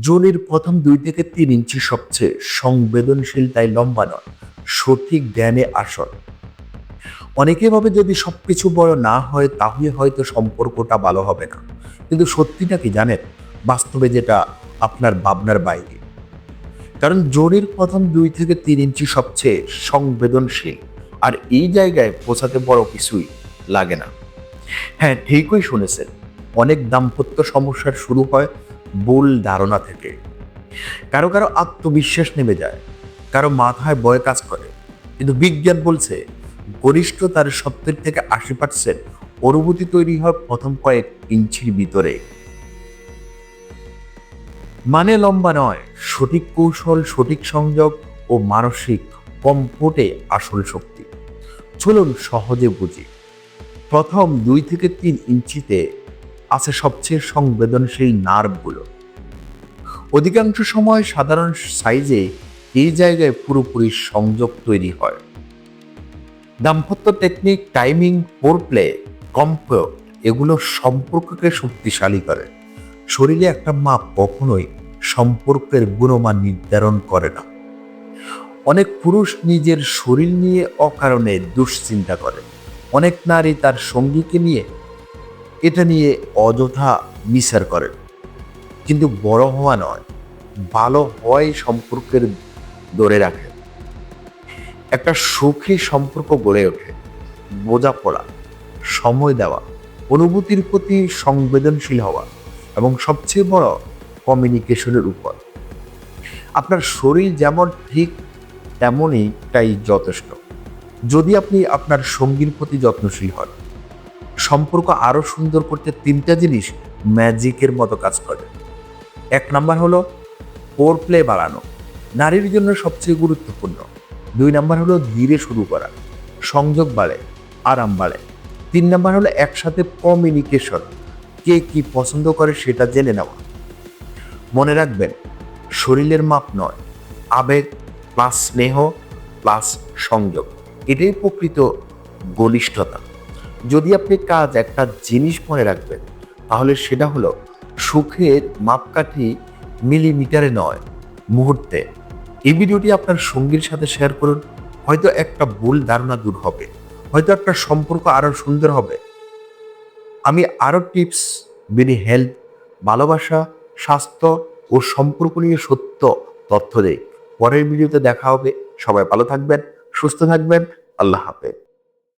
জোনের প্রথম দুই থেকে তিন ইঞ্চি সবচেয়ে সংবেদনশীল, তাই লম্বা নয়, সঠিক জ্ঞানে আসল। অনেকে ভাবে যদি সবকিছু বড় না হয়, তাহলে হয়তো সম্পর্কটা ভালো হবে না। কিন্তু সত্যিটা কি জানেন? বাস্তবে যেটা আপনার ভাবনার বাইরে। কারণ জোরের প্রথম দুই থেকে তিন ইঞ্চি সবচেয়ে সংবেদনশীল, আর এই জায়গায় পৌঁছাতে বড় কিছুই লাগে না। হ্যাঁ ঠিকই শুনেছেন। অনেক দাম্পত্য সমস্যার শুরু হয় ভুল ধারণা থেকে। কারও কারও আত্মবিশ্বাস নেমে যায়, কারও মাথায় ভয় কাজ করে। কিন্তু বিজ্ঞান বলছে গরিষ্ঠতার সত্তর থেকে আশি পার্সেন্ট অনুভূতি তৈরি হয় প্রথম কয়েক ইঞ্চির ভিতরে। মানে লম্বা নয়, সঠিক কৌশল, সঠিক সংযোগ ও মানসিক কম্পোর্টে আসল শক্তি। চলুন সহজে বুঝি। প্রথম দুই থেকে তিন ইঞ্চিতে আছে সবচেয়ে সংবেদনশীল নার্ভগুলো। অধিকাংশ সময় সাধারণ সাইজে এই জায়গায় পুরোপুরি সংযোগ তৈরি হয়। দাম্পত্য technique timing foreplay comfort এগুলো সম্পর্ককে শক্তিশালী করে। শরীরে একটা মাপ কখনোই সম্পর্কের গুণমান নির্ধারণ করে না। অনেক পুরুষ নিজের শরীর নিয়ে অকারণে দুশ্চিন্তা করে। অনেক নারী তার সঙ্গীকে নিয়ে এটা নিয়ে অযথা বিচার করেন। কিন্তু বড় হওয়া নয়, ভালো হয় সম্পর্কের ধরে রাখে একটা সুখী সম্পর্ক গড়ে ওঠে, বোঝাপড়া, সময় দেওয়া, অনুভূতির প্রতি সংবেদনশীল হওয়া এবং সবচেয়ে বড় কমিউনিকেশনের উপর। আপনার শরীর যেমন ঠিক তেমনই তাই যথেষ্ট। যদি আপনি আপনার সঙ্গীর প্রতি যত্নশীল হন সম্পর্ক আরও সুন্দর করতে তিনটা জিনিস ম্যাজিকের মতো কাজ করে। এক নাম্বার হলো পোর প্লে বাড়ানো, নারীর জন্য সবচেয়ে গুরুত্বপূর্ণ। দুই নাম্বার হলো ধীরে শুরু করা, সংযোগ বাড়ে, আরাম বাড়ে। তিন নাম্বার হলো একসাথে কমিউনিকেশন কে কি পছন্দ করে সেটা জেনে নেওয়া। মনে রাখবেন, শরীরের মাপ নয়, আবেগ প্লাস স্নেহ প্লাস সংযোগ, এটাই প্রকৃত ঘনিষ্ঠতা। যদি আপনি কাজ একটা জিনিস মনে রাখবেন, তাহলে সেটা হলো সুখের মাপকাঠি মিলিমিটারে নয়, মুহূর্তে। এই ভিডিওটি আপনার সঙ্গীর সাথে শেয়ার করুন, হয়তো একটা ভুল ধারণা দূর হবে, হয়তো একটা সম্পর্ক আরও সুন্দর হবে। আমি আরও টিপস বিনি হেলথ ভালোবাসা, স্বাস্থ্য ও সম্পর্ক নিয়ে সত্য তথ্য দেই। পরের ভিডিওতে দেখা হবে। সবাই ভালো থাকবেন, সুস্থ থাকবেন। আল্লাহ হাফেজ।